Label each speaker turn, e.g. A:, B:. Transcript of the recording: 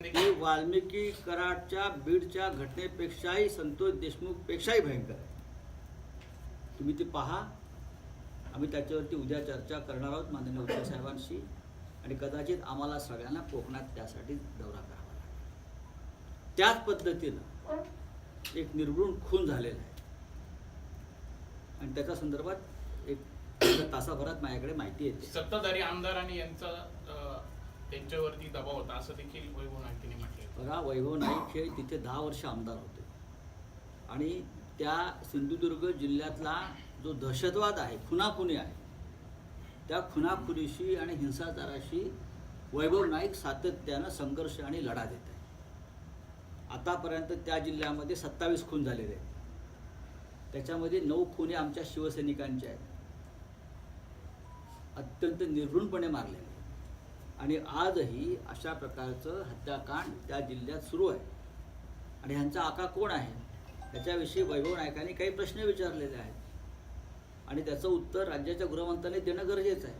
A: हे वाल्मिकी कराडच्या बीडच्या घटनेपेक्षाही संतोष देशमुखपेक्षाही भयंकर आहे. तुम्ही ते पहा. आम्ही त्याच्यावरती उद्या चर्चा करणार आहोत माननीय उद्धव साहेबांशी आणि कदाचित आम्हाला सगळ्यांना कोकणात त्यासाठी दौरा करावा लागेल. त्याच पद्धतीनं एक निर्गुण खून झालेला आहे. आणि त्याच्या संदर्भात एक तासाभरात माझ्याकडे माहिती येते.
B: सत्ताधारी आमदार आणि यांचा त्यांच्यावरती दबाव होता असं देखील वैभव नाईकने म्हटले
A: बघा वैभव नाईक हे तिथे दहा वर्ष आमदार होते. आणि त्या सिंधुदुर्ग जिल्ह्यातला जो दहशतवाद आहे खुनाखुनी आहे त्या खुनाखुनीशी आणि हिंसाचाराशी वैभव नाईक सातत्यानं संघर्ष आणि लढा देत आहे आतापर्यंत त्या जिल्ह्यामध्ये सत्तावीस खून झालेले आहेत. त्याच्यामध्ये नऊ खुने आमच्या शिवसैनिकांच्या आहेत. अत्यंत निर्घृणपणे मारलेले आहेत. आणि आजही अशा प्रकारचं हत्याकांड त्या जिल्ह्यात सुरू आहे. आणि ह्यांचा आका कोण आहे? त्याच्याविषयी वैभव नायकांनी काही प्रश्न विचारलेले आहेत. आणि त्याचं उत्तर राज्याच्या गृहमंत्र्यांनी देणं गरजेचं आहे.